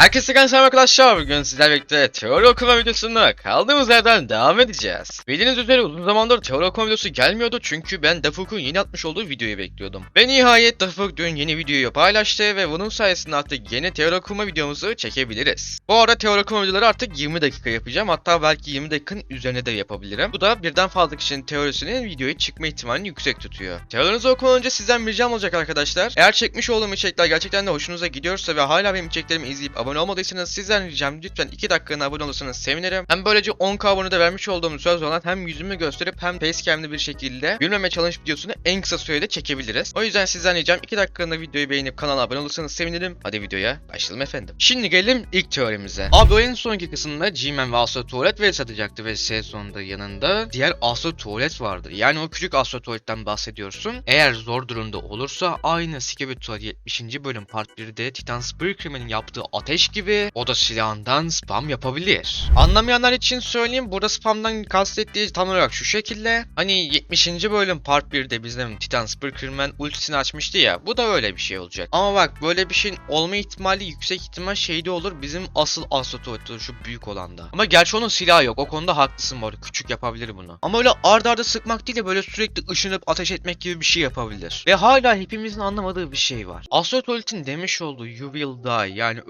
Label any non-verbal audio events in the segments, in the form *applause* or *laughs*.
Herkese selam arkadaşlar. Bugün sizlerle birlikte teori okuma videosunda kaldığımız yerden devam edeceğiz. Bildiğiniz üzere uzun zamandır teori okuma videosu gelmiyordu çünkü ben Dafuk'un yeni atmış olduğu videoyu bekliyordum. Ve nihayet Dafuk dün yeni videoyu paylaştı ve bunun sayesinde artık yeni teori okuma videomuzu çekebiliriz. Bu arada teori okuma videoları artık 20 dakika yapacağım. Hatta belki 20 dakikanın üzerine de yapabilirim. Bu da birden fazla kişinin teorisinin videoya çıkma ihtimalini yüksek tutuyor. Teorilerinizi okumadan önce sizden bir ricam olacak arkadaşlar. Eğer çekmiş olduğum içerikler gerçekten de hoşunuza gidiyorsa ve hala benim içeriklerimi izleyip abone olmadıysanız sizden ricam lütfen 2 dakikanın abone olursanız sevinirim. Hem böylece 10k abone de vermiş olduğum söz olan hem yüzümü gösterip hem facecam'lı bir şekilde gülmeme challenge videosunu en kısa sürede çekebiliriz. O yüzden sizden ricam 2 dakikanın videoyu beğenip kanala abone olursanız sevinirim. Hadi videoya başlayalım efendim. Şimdi gelelim ilk teorimize. Abi oyunun sonraki kısmında G-Man ve Astro Tuvalet vs atacaktı ve S sonunda yanında diğer Astro Tuvalet vardı. Yani o küçük Astro Tuvalet'ten bahsediyorsun. Eğer zor durumda olursa aynı Skeletor 70. bölüm part 1'de Titan Spearcream'in yaptığı ateş gibi o da silahından spam yapabilir. Anlamayanlar için söyleyeyim burada spamdan kastettiği tam olarak şu şekilde. Hani 70. bölüm part 1'de bizim Titan Spearcream'in ultisini açmıştı ya bu da öyle bir şey olacak. Ama bak böyle bir şeyin olma ihtimali yüksek ihtimal şeyde olur bizim asıl Astro Tuvalet'te şu büyük olanda. Ama gerçi onun silahı yok o konuda haklısın bu arada küçük yapabilir bunu. Ama öyle ard arda sıkmak değil de böyle sürekli ışınıp ateş etmek gibi bir şey yapabilir. Ve hala hepimizin anlamadığı bir şey var. Astro Tuvalet'in demiş olduğu you will die yani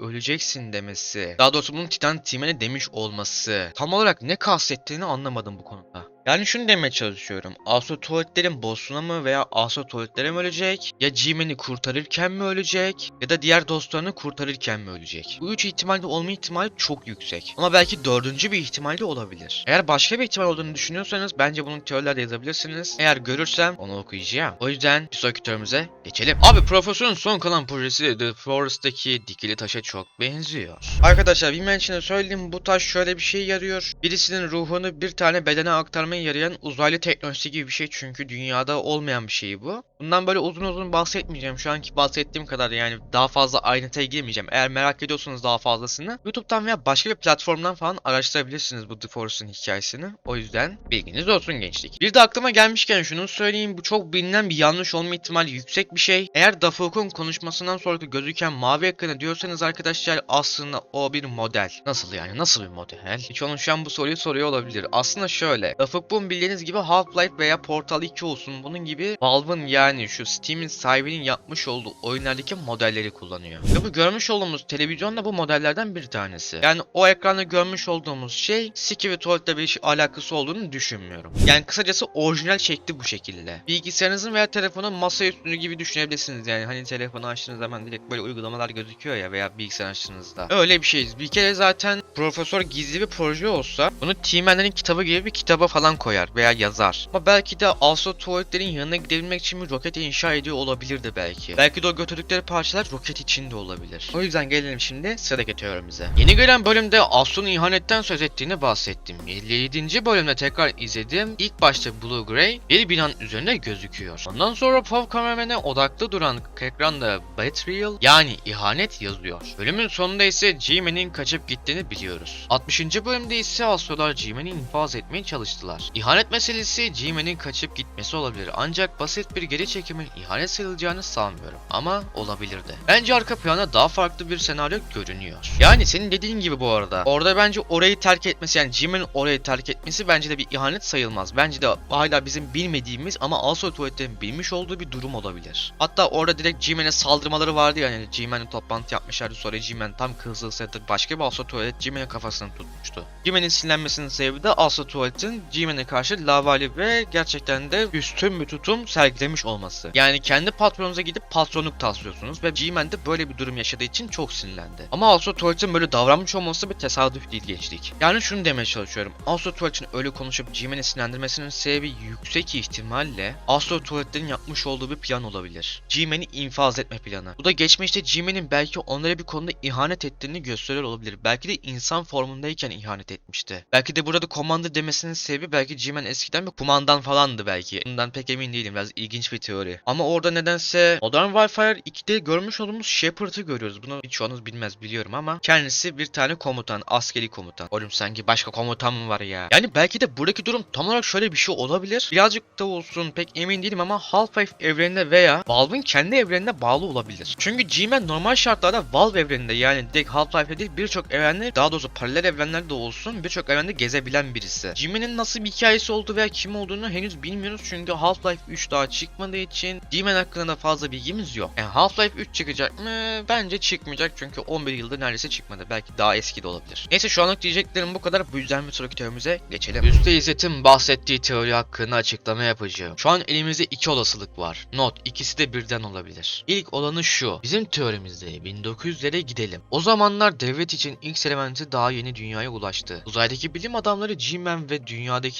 öleceksin demesi. Daha doğrusu bunun Titan Team'e demiş olması. Tam olarak ne kastettiğini anlamadım bu konuda. Yani şunu demeye çalışıyorum. Astro tuvaletlerin boss'una mı veya Astro tuvaletlere mi ölecek? Ya G-Man'i kurtarırken mi ölecek? Ya da diğer dostlarını kurtarırken mi ölecek? Bu üç ihtimalde olma ihtimali çok yüksek. Ama belki dördüncü bir ihtimal de olabilir. Eğer başka bir ihtimal olduğunu düşünüyorsanız bence bunun teorilerde yazabilirsiniz. Eğer görürsem onu okuyacağım. O yüzden bir sonraki teorimize geçelim. Abi Profesör'ün son kalan projesi The Forest'taki dikili taşa çok benziyor. Arkadaşlar için de söyleyeyim bu taş şöyle bir şey yarıyor. Birisinin ruhunu bir tane bedene aktarmaya yarayan uzaylı teknolojisi gibi bir şey çünkü dünyada olmayan bir şey bu. Bundan böyle uzun uzun bahsetmeyeceğim. Şu anki bahsettiğim kadar yani daha fazla ayrıntıya girmeyeceğim. Eğer merak ediyorsanız daha fazlasını YouTube'dan veya başka bir platformdan falan araştırabilirsiniz bu The Force'un hikayesini. O yüzden bilginiz olsun gençlik. Bir de aklıma gelmişken şunu söyleyeyim. Bu çok bilinen bir yanlış olma ihtimali yüksek bir şey. Eğer Dafuk'un konuşmasından sonraki gözüken mavi ekranı diyorsanız arkadaşlar aslında o bir model. Nasıl yani? Nasıl bir model? Hiç onun şu an bu soruyu soruyor olabilir. Aslında şöyle. Dafuk bu bildiğiniz gibi Half-Life veya Portal 2 olsun bunun gibi Valve'ın yani şu Steam'in sahibinin yapmış olduğu oyunlardaki modelleri kullanıyor. Ve bu görmüş olduğumuz televizyon da bu modellerden bir tanesi. Yani o ekranda görmüş olduğumuz şey Siki ve Tuvaletle bir şey alakası olduğunu düşünmüyorum. Yani kısacası orijinal şekli bu şekilde. Bilgisayarınızın veya telefonun masa üstünü gibi düşünebilirsiniz yani. Hani telefonu açtığınız zaman direkt böyle uygulamalar gözüküyor ya veya bilgisayar açtığınızda. Öyle bir şeyiz. Bir kere zaten profesör gizli bir proje olsa bunu Team'lerin kitabı gibi bir kitaba falan koyar veya yazar. Ama belki de Astro tuvaletlerin yanına gidebilmek için bir roket inşa ediyor olabilir de belki. Belki de o götürdükleri parçalar roket içinde olabilir. O yüzden gelelim şimdi sıradaki teorimize. Yeni gelen bölümde Astro'nun ihanetten söz ettiğini bahsettim. 57. bölümde tekrar izledim. İlk başta Blue Gray bir binanın üzerinde gözüküyor. Ondan sonra Pov kameramene odaklı duran ekranda Betrayal yani ihanet yazıyor. Bölümün sonunda ise G-Man'in kaçıp gittiğini biliyoruz. 60. bölümde ise Astrolar G-Man'i infaz etmeye çalıştılar. İhanet meselesi G-Man'in kaçıp gitmesi olabilir ancak basit bir geri çekimin ihanet sayılacağını sanmıyorum. Ama olabilir de. Bence arka planda daha farklı bir senaryo görünüyor. Yani senin dediğin gibi bu arada. Orada bence orayı terk etmesi yani G-Man'in orayı terk etmesi bence de bir ihanet sayılmaz. Bence de hala bizim bilmediğimiz ama Astro Tuvalet'in bilmiş olduğu bir durum olabilir. Hatta orada direkt G-Man'e saldırmaları vardı ya yani G-Man'le toplantı yapmışlardı sonra G-Man tam kızılsa başka bir Astro Tuvalet G-Man'in kafasını tutmuştu. G-Man'in sinirlenmesinin sebebi de Astro Tuvalet'in G-Man'e karşı lavali ve gerçekten de üstün bir tutum sergilemiş olması. Yani kendi patronunuza gidip patronluk taslıyorsunuz ve G-Man de böyle bir durum yaşadığı için çok sinirlendi. Ama Astro Tuvalet'in böyle davranmış olması bir tesadüf değil gençlik. Yani şunu demeye çalışıyorum. Astro Tuvalet'in öyle konuşup G-Man'i sinirlendirmesinin sebebi yüksek ihtimalle Astro Tuvalet'lerin yapmış olduğu bir plan olabilir. G-Man'i infaz etme planı. Bu da geçmişte G-Man'in belki onlara bir konuda ihanet ettiğini gösteriyor olabilir. Belki de insan formundayken ihanet etmişti. Belki de burada komando demesinin sebebi belki belki G-Man eskiden bir kumandan falandı belki. Bundan pek emin değilim. Biraz ilginç bir teori. Ama orada nedense Modern Warfare 2'de görmüş olduğumuz Shepard'ı görüyoruz. Bunu birçoğunuz bilmez biliyorum ama kendisi bir tane komutan, askeri komutan. Oğlum sanki başka komutan mı var ya? Yani belki de buradaki durum tam olarak şöyle bir şey olabilir. Birazcık da olsun pek emin değilim ama Half-Life evrenine veya Valve'ın kendi evrenine bağlı olabilir. Çünkü G-Man normal şartlarda Valve evreninde yani direkt Half-Life'de değil birçok evrende daha doğrusu paralel evrenlerde olsun birçok evrende gezebilen birisi. G-Man'in nasıl bir hikayesi olduğu veya kim olduğunu henüz bilmiyoruz çünkü Half-Life 3 daha çıkmadığı için G-Man hakkında da fazla bilgimiz yok. Yani Half-Life 3 çıkacak mı? Bence çıkmayacak çünkü 11 yıldır neredeyse çıkmadı. Belki daha eski de olabilir. Neyse şu anlık diyeceklerim bu kadar. Bu yüzden bir sonraki teorimize geçelim. Üste İzzet'in bahsettiği teori hakkında açıklama yapacağım. Şu an elimizde iki olasılık var. Not ikisi de birden olabilir. İlk olanı şu. Bizim teorimizde 1900'lere gidelim. O zamanlar devlet için X elementi daha yeni dünyaya ulaştı. Uzaydaki bilim adamları G-Man ve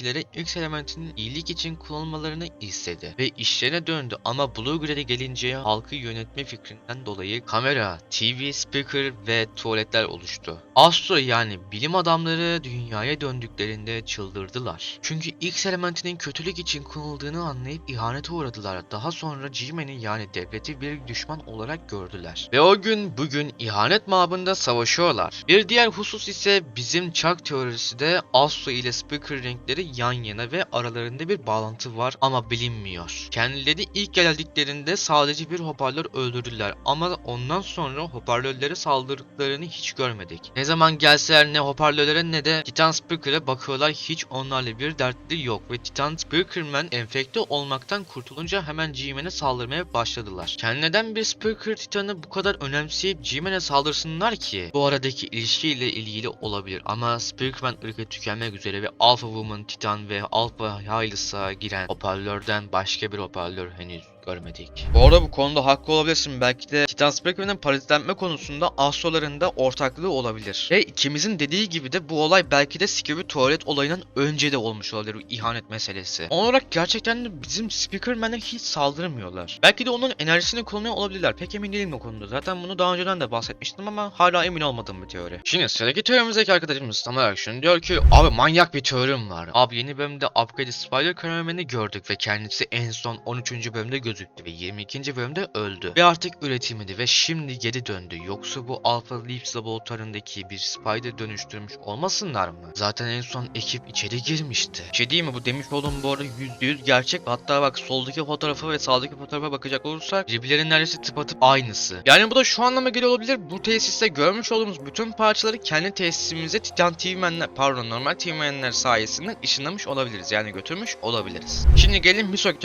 dünyadakilere X elementinin iyilik için kullanılmalarını istedi. Ve işlerine döndü ama Blue Grade'e gelince halkı yönetme fikrinden dolayı kamera, TV, speaker ve tuvaletler oluştu. Astro yani bilim adamları dünyaya döndüklerinde çıldırdılar. Çünkü X elementinin kötülük için kullanıldığını anlayıp ihanete uğradılar. Daha sonra G-Man'i yani devleti bir düşman olarak gördüler. Ve o gün bugün ihanet mabında savaşıyorlar. Bir diğer husus ise bizim Chuck teorisi de Astro ile Speaker renkleri yan yana ve aralarında bir bağlantı var ama bilinmiyor. Kendileri ilk geldiklerinde sadece bir hoparlör öldürdüler ama ondan sonra hoparlörlere saldırdıklarını hiç görmedik. Ne zaman gelseler ne hoparlörlere ne de Titan Speaker'e bakıyorlar hiç onlarla bir dertleri yok ve Titan Speakerman enfekte olmaktan kurtulunca hemen G-Man'e saldırmaya başladılar. Kendinden bir Speaker Titan'ı bu kadar önemseyip G-Man'e saldırsınlar ki bu aradaki ilişkiyle ilgili olabilir ama Speakerman ırkı tükenmek üzere ve Alpha Woman, Titan ve Alpha Hylas'a giren hoparlörden başka bir hoparlör henüz görmedik. Bu arada bu konuda haklı olabilirsin. Belki de Titan Speakerman'ın parazitlenme konusunda astroların da ortaklığı olabilir. Ve ikimizin dediği gibi de bu olay belki de Scooby tuvalet olayından önce de olmuş olabilir bu ihanet meselesi. On olarak gerçekten de bizim Speakerman'e hiç saldırmıyorlar. Belki de onun enerjisini kullanıyor olabilirler. Pek emin değilim o konuda. Zaten bunu daha önceden de bahsetmiştim ama hala emin olmadığım bir teori. Şimdi sıradaki teorimizdeki arkadaşımız tam olarak diyor ki abi manyak bir teorim var. Abi yeni bölümde Upgrade Spider Crewman'i gördük ve kendisi en son 13. bölümde gözüktü ve 22. bölümde öldü. Ve artık üretimiydi ve şimdi geri döndü. Yoksa bu Alpha Leaps laboratuvarındaki bir Spider dönüştürmüş olmasınlar mı? Zaten en son ekip içeri girmişti. Şey değil mi bu demiş olduğum bu arada %100 gerçek. Hatta bak soldaki fotoğrafa ve sağdaki fotoğrafa bakacak olursak birbirlerinin neredeyse tıpatıp aynısı. Yani bu da şu anlama geliyor olabilir. Bu tesiste görmüş olduğumuz bütün parçaları kendi tesisimize Titan TV-Man'ler pardon normal TV-Man'ler sayesinde ışınlamış olabiliriz. Yani götürmüş olabiliriz. Şimdi gelin bir sonraki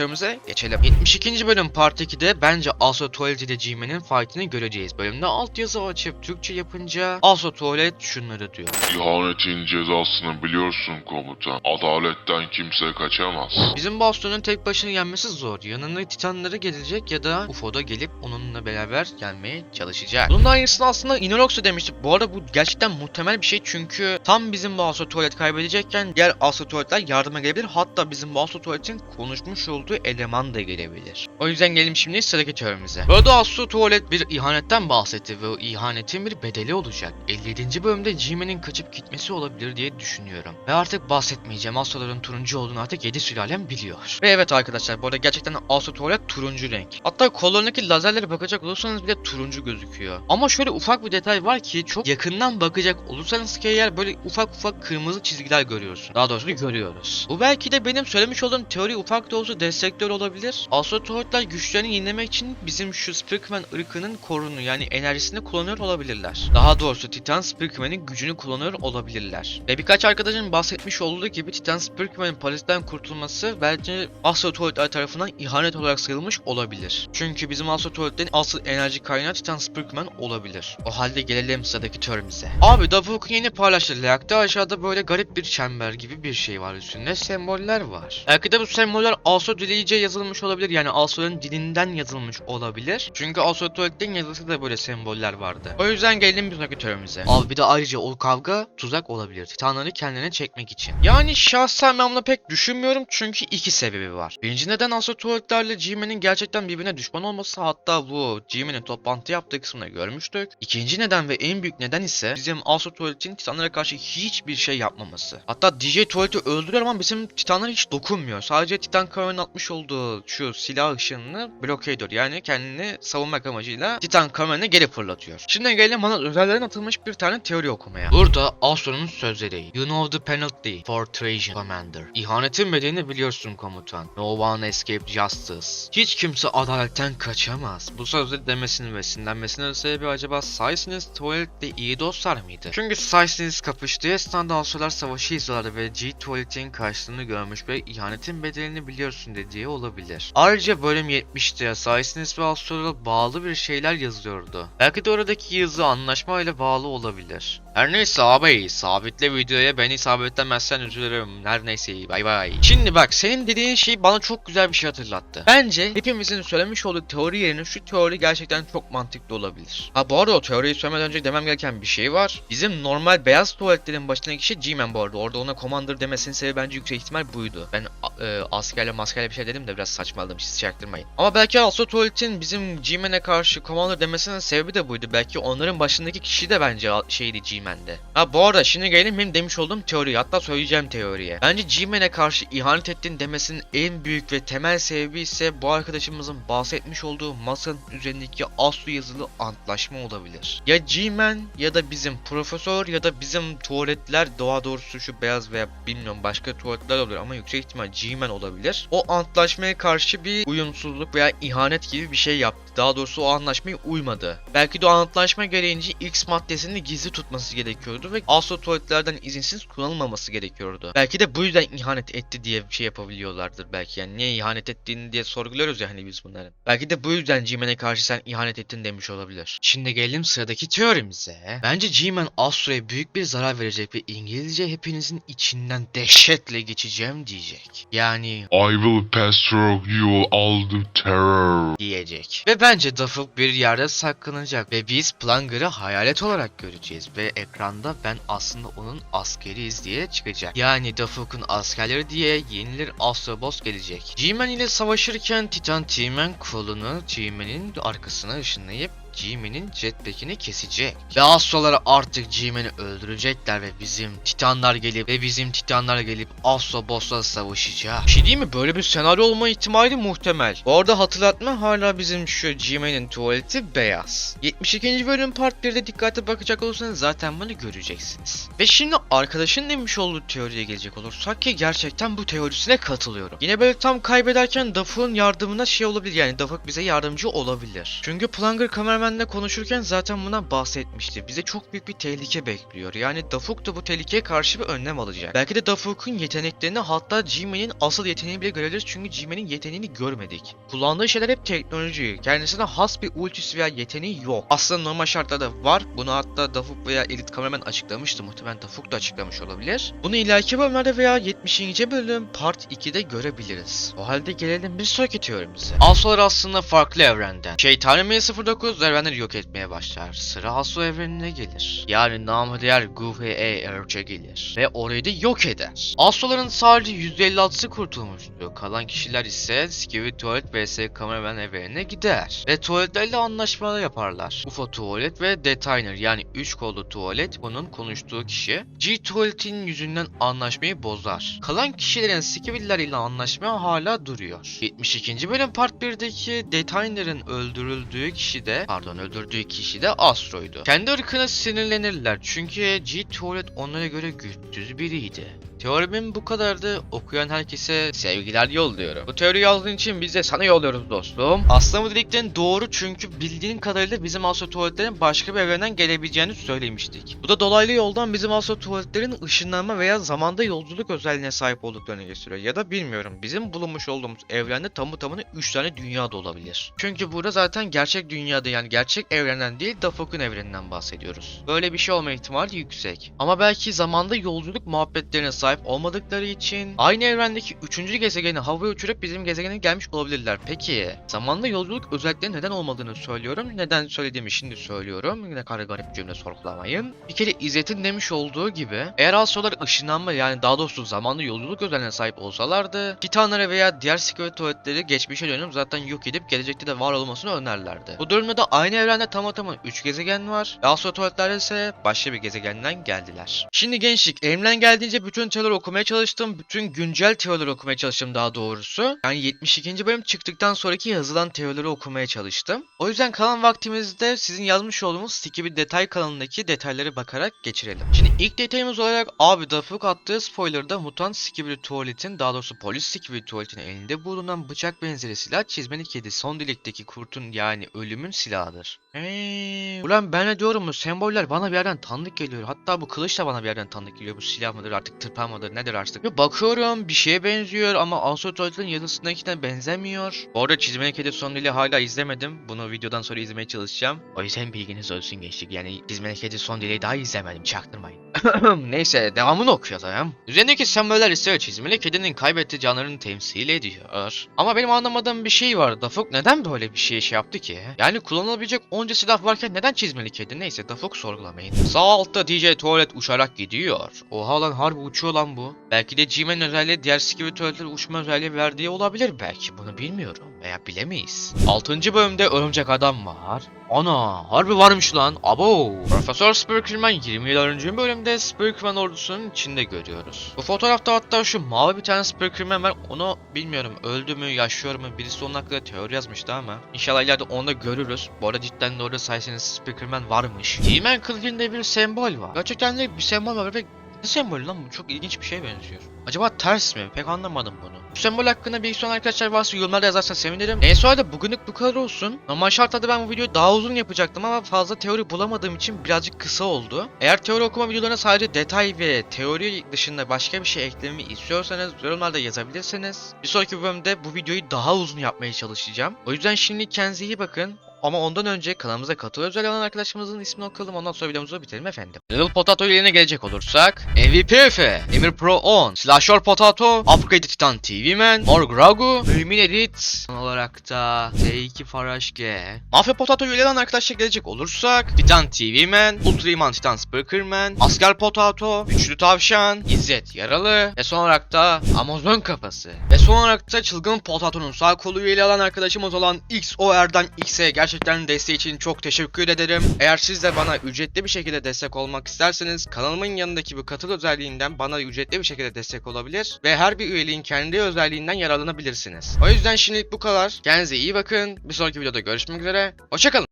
geçelim. 72. bölüm part 2'de bence Asa Tuvalet ile G-Man'in fight'ini göreceğiz. Bölümde altyazı açıp Türkçe yapınca Asa Tuvalet şunları diyor. İhanetin cezasını biliyorsun komutan. Adaletten kimse kaçamaz. Bizim Bastion'un tek başına yenmesi zor. Yanına titanları gelecek ya da UFO'da gelip onunla beraber gelmeye çalışacak. Bunun aynısını aslında Inolox'a demiştik. Bu arada bu gerçekten muhtemel bir şey çünkü tam bizim bu Astro Tuvalet kaybedecekken diğer Astro Tuvaletler yardıma gelebilir. Hatta bizim bu Astro Tuvalet'in konuşmuş olduğu eleman da gelebilir. O yüzden gelelim şimdi sıradaki teorimize. Burada Astro Tuvalet bir ihanetten bahsetti ve o ihanetin bir bedeli olacak. 57. bölümde G-Man'in kaçıp gitmesi olabilir diye düşünüyorum. Ve artık bahsetmeyeceğim. Astroların turuncu olduğunu artık 7 sülalem biliyor. Ve evet arkadaşlar bu arada gerçekten Astro Tuvalet turuncu renk. Hatta kollarındaki lazerlere bakacak olursanız bile turuncu gözüküyor. Ama şöyle ufak bir detay var ki çok yakından bakacak olursanız ki eğer böyle ufak ufak kırmızı çizgiler görüyorsun. Daha doğrusu görüyoruz. Bu belki de benim söylemiş olduğum teori ufak da olsa destekliyor olabilir. Astro Tuvaletler güçlerini yenilemek için bizim şu Spearman ırkının korunu yani enerjisini kullanıyor olabilirler. Daha doğrusu Titan Spearman'in gücünü kullanıyor olabilirler. Ve birkaç arkadaşın bahsetmiş olduğu gibi Titan Spearman'in Paris'ten kurtulması bence Astro Tuvaletler tarafından ihanet olarak sayılmış olabilir. Çünkü bizim Astro Tuvaletlerin asıl enerji kaynağı Titan Spearman olabilir. O halde gelelim sıradaki teorimize. Abi Dafuk yeni paylaştı. Reakta aşağıda böyle garip bir çember gibi bir şey var üstünde semboller var. Belki de bu semboller Astro dileyince yazılmış olabilir. Yani Astro Asur'un dilinden yazılmış olabilir. Çünkü Asur tuvaletlerin yazısı da böyle semboller vardı. O yüzden gelelim bir sonraki teorimize. Al bir de ayrıca o kavga tuzak olabilir. Titanları kendine çekmek için. Yani şahsen ben bunu pek düşünmüyorum çünkü iki sebebi var. Birinci neden Asur tuvaletlerle G-Man'in gerçekten birbirine düşman olması hatta bu G-Man'in toplantı yaptığı kısmında görmüştük. İkinci neden ve en büyük neden ise bizim Asur tuvaletin Titanlara karşı hiçbir şey yapmaması. Hatta DJ tuvaleti öldürüyor ama bizim Titanlar hiç dokunmuyor. Sadece Titan Karan'ın atmış olduğu şu silah ışınını bloke ediyor. Yani kendini savunmak amacıyla Titan Karan'ı geri fırlatıyor. Şimdi gelelim bana özellerden atılmış bir tane teori okumaya. Burada Astro'nun sözleri. You know the penalty for treason, Commander. İhanetin bedelini biliyorsun komutan. No one escaped justice. Hiç kimse adaletten kaçamaz. Bu sözleri demesinin ve sinirlenmesinin sebebi acaba Sisinus tuvaletle iyi dostlar mıydı? Çünkü Sisinus kapıştığı esnada Astrolar savaşı izliyorlardı ve G tuvaletin karşılığını görmüş ve ihanetin bedelini biliyorsun dediği olabilir. Ayrıca bölüm 70'te Sisinus ve Astrolara bağlı bir şeyler yazıyordu. Belki de oradaki yazı anlaşmayla bağlı olabilir. Her neyse abi sabitle videoya beni sabitlemezsen üzülürüm. Her neyse bay bay. Şimdi bak senin dediğin şey bana çok güzel bir şey hatırlattı. Bence hepimizin söylemiş olduğu teori yerine şu teori gerçekten çok mantıklı olabilir. Ha bu arada o teoriyi söylemeden önce demem gereken bir şey var. Bizim normal beyaz tuvaletlerin başındaki kişi G-Man bu arada. Orada ona Commander demesinin sebebi bence yüksek ihtimal buydu. Ben e, askerle maskerle bir şey dedim de biraz saçmaladım siz çaktırmayın. Ama belki Tuvaletin bizim G-Man'e karşı Commander demesinin sebebi de buydu. Belki onların başındaki kişi de bence şeydi G-Man'de. Ha bu arada şimdi gelelim benim demiş olduğum teoriye hatta söyleyeceğim teoriye. Bence G-Man'e karşı ihanet ettin demesinin en büyük ve temel sebebi ise bu arkadaşımızın bahsetmiş olduğu masanın üzerindeki Aslu yazılı antlaşma olabilir. Ya G-Man ya da bizim profesör ya da bizim tuvaletler daha doğrusu şu beyaz veya bilmiyorum başka tuvaletler olabilir ama yüksek ihtimal G-Man olabilir. O antlaşmaya karşı bir uyumsuzluk veya ihanet gibi bir şey yaptı. Daha doğrusu o anlaşmaya uymadı. Belki de o antlaşma gereğince X maddesini gizli tutması gerekiyordu ve Aslo tuvaletlerden izinsiz kullanılmaması gerekiyordu. Belki de bu yüzden ihanet etti diye bir şey yapabiliyorlardır belki. Yani niye ihanet ettiğini diye sorguluyoruz ya hani biz bunların. Belki de bu yüzden G-Man'e karşı sen ihanet ettin demiş olabilir. Şimdi gelelim sıradaki teorimize. Bence G-Man Astro'ya büyük bir zarar verecek ve İngilizce hepinizin içinden dehşetle geçeceğim diyecek. Yani I will pass through you all the terror. diyecek. Ve bence Dafuk bir yerde saklanacak ve biz Planger'ı hayalet olarak göreceğiz ve ekranda ben aslında onun askeriyiz diye çıkacak. Yani Dafuk'un askerleri diye yenilir Astro Boss gelecek. G-Man ile savaşırken Titan T-Man kolunu G-Man'in arkasına ışınlayıp G-Man'in jetpack'ini kesecek. Ve Astrolar artık G-Man'i öldürecekler ve bizim Titanlar gelip ve bizim Titanlar gelip Astro Boss'la savaşacak. Bir şey değil mi? Böyle bir senaryo olma ihtimali muhtemel. Bu arada hatırlatma hala bizim şu G-Man'in tuvaleti beyaz. 72. bölüm part 1'de dikkatli bakacak olursanız zaten bunu göreceksiniz. Ve şimdi arkadaşın demiş olduğu teoriye gelecek olursak ki gerçekten bu teorisine katılıyorum. Yine böyle tam kaybederken Dafuk'un yardımına şey olabilir yani Dafuk bize yardımcı olabilir. Çünkü Planger kameramanla konuşurken zaten bundan bahsetmişti. Bize çok büyük bir tehlike bekliyor. Yani Dafuk da bu tehlikeye karşı bir önlem alacak. Belki de Dafuk'un yeteneklerini hatta G-Man'in asıl yeteneğini bile görebiliriz çünkü G-Man'in yeteneğini görmedik. Kullandığı şeyler hep teknoloji. Kendisine has bir ultisi veya yeteneği yok. Aslında normal şartlarda var. Bunu hatta Dafuk veya Elit kameraman açıklamıştı. Muhtemelen Dafuk da açıklamış olabilir. Bunu ileriki bölümlerde veya 70. bölüm part 2'de görebiliriz. O halde gelelim bir sonraki teorimize. Aslar aslında farklı evrenden. Şeytani M09 evrenleri yok etmeye başlar. Sıra Asu evrenine gelir. Yani namı değer Goofy A. Earth'e gelir. Ve orayı da yok eder. Astroların sadece %56'sı kurtulmuştu. Kalan kişiler ise Skivy Tuvalet vs Kameraman evrenine gider. Ve tuvaletlerle anlaşmalar yaparlar. UFO Tuvalet ve Detainer yani 3 kollu tuvalet bunun konuştuğu kişi. G Tuvalet'in yüzünden anlaşmayı bozar. Kalan kişilerin Skivy'ler ile anlaşma hala duruyor. 72. bölüm part 1'deki Detainer'ın öldürüldüğü kişi de pardon öldürdüğü kişi de Astro'ydu. Kendi ırkına sinirlenirler çünkü G Tuvalet onlara göre güçsüz biriydi. Teorimin bu kadardı. Okuyan herkese sevgiler yolluyorum. Bu teori yazdığın için biz de sana yolluyoruz dostum. Aslında bu dediklerin doğru çünkü bildiğin kadarıyla bizim Asya tuvaletlerin başka bir evrenden gelebileceğini söylemiştik. Bu da dolaylı yoldan bizim Asya tuvaletlerin ışınlanma veya zamanda yolculuk özelliğine sahip olduklarını gösteriyor. Ya da bilmiyorum bizim bulunmuş olduğumuz evrende tamı tamına 3 tane dünya da olabilir. Çünkü burada zaten gerçek dünyada yani gerçek evrenden değil Dafok'un evreninden bahsediyoruz. Böyle bir şey olma ihtimali yüksek. Ama belki zamanda yolculuk muhabbetlerine sahip sahip olmadıkları için aynı evrendeki 3. gezegeni havaya uçurup bizim gezegene gelmiş olabilirler. Peki zamanla yolculuk özellikleri neden olmadığını söylüyorum. Neden söylediğimi şimdi söylüyorum. Yine kara garip cümle sorgulamayın. Bir kere İzzet'in demiş olduğu gibi eğer Asyalar ışınlanma yani daha doğrusu zamanlı yolculuk özelliğine sahip olsalardı Titanları veya diğer siklet tuvaletleri geçmişe dönüp zaten yok edip gelecekte de var olmasını önerlerdi. Bu durumda da aynı evrende tam tamı 3 gezegen var. Asya tuvaletler ise başka bir gezegenden geldiler. Şimdi gençlik elimden geldiğince bütün teorileri okumaya çalıştım. Bütün güncel teorileri okumaya çalıştım daha doğrusu. Yani 72. bölüm çıktıktan sonraki yazılan teorileri okumaya çalıştım. O yüzden kalan vaktimizde sizin yazmış olduğunuz Sticky detay kanalındaki detaylara bakarak geçirelim. Şimdi ilk detayımız olarak abi Dafuk attığı spoilerda mutant Skibidi Tuvalet'in daha doğrusu polis Skibidi Tuvalet'in elinde bulunan bıçak benzeri silah çizmeli kedi son dilikteki kurtun yani ölümün silahıdır. Eee. Ulan ben ne diyorum bu semboller bana bir yerden tanıdık geliyor. Hatta bu kılıç da bana bir yerden tanıdık geliyor. Bu silah mıdır artık tırpan mıdır nedir artık. Bakıyorum bir şeye benziyor ama Asya Tuvalet'in yazısındakine benzemiyor. Bu arada çizmeli kedi son dili hala izlemedim. Bunu videodan sonra izlemeye çalışacağım. O yüzden bilginiz olsun gençlik. Yani çizmeli kedi son dili daha izlemedim çaktırmayın. *laughs* Neyse devamını okuyalım. Üzerindeki semboller ise çizmeli kedinin kaybettiği canlarını temsil ediyor. Ama benim anlamadığım bir şey var. Dafuk neden böyle bir şey şey yaptı ki? Yani kullanılabilecek onca silah varken neden çizmeli kedi? Neyse Dafuk sorgulamayın. Sağ altta DJ Tuvalet uçarak gidiyor. Oha lan harbi uçuyor lan bu. Belki de G-Man özelliği diğer Skibidi tuvaletlere uçma özelliği verdiği olabilir belki. Bunu bilmiyorum veya bilemeyiz. 6. bölümde örümcek adam var. Ana harbi varmış lan. Abo. Profesör Spirkman 20 yıl önce bölümde Spirkman ordusunun içinde görüyoruz. Bu fotoğrafta hatta şu mavi bir tane Spirkman var. Onu bilmiyorum öldü mü yaşıyor mu birisi onun hakkında teori yazmıştı ama. İnşallah ileride onu da görürüz. Bu arada cidden de orada sayesinde Spirkman varmış. He-Man kılıcında bir sembol var. Gerçekten de bir sembol var ve sembolü lan bu? Çok ilginç bir şeye benziyor. Acaba ters mi? Pek anlamadım bunu. Bu sembol hakkında bilgisi olan arkadaşlar varsa yorumlarda yazarsanız sevinirim. Neyse o halde bugünlük bu kadar olsun. Normal şartlarda ben bu videoyu daha uzun yapacaktım ama fazla teori bulamadığım için birazcık kısa oldu. Eğer teori okuma videolarına sadece detay ve teori dışında başka bir şey eklememi istiyorsanız yorumlarda yazabilirsiniz. Bir sonraki bölümde bu videoyu daha uzun yapmaya çalışacağım. O yüzden şimdi kendinize iyi bakın. Ama ondan önce kanalımıza katıl özel olan arkadaşımızın ismini okuyalım ondan sonra videomuzu bitelim efendim. Little Potato yerine gelecek olursak MVP Efe, Emir Pro 10, Slasher Potato, Upgraded Titan TV Man, Mor Gragu, Mümin Edit olarak da T2 Faraş G. Mafya Potato üyeleri olan arkadaşlar gelecek olursak Titan TV Man, Ultraman Titan Spurkerman, Asker Potato, Güçlü Tavşan, İzzet Yaralı ve son olarak da Amazon Kafası. Ve son olarak da Çılgın Potato'nun sağ kolu üyeli olan arkadaşımız olan XO Erdem X'e gerçekten desteği için çok teşekkür ederim. Eğer siz de bana ücretli bir şekilde destek olmak isterseniz kanalımın yanındaki bu katıl özelliğinden bana ücretli bir şekilde destek olabilir ve her bir üyeliğin kendi özelliğinden yararlanabilirsiniz. O yüzden şimdilik bu kadar. Kendinize iyi bakın. Bir sonraki videoda görüşmek üzere. Hoşçakalın.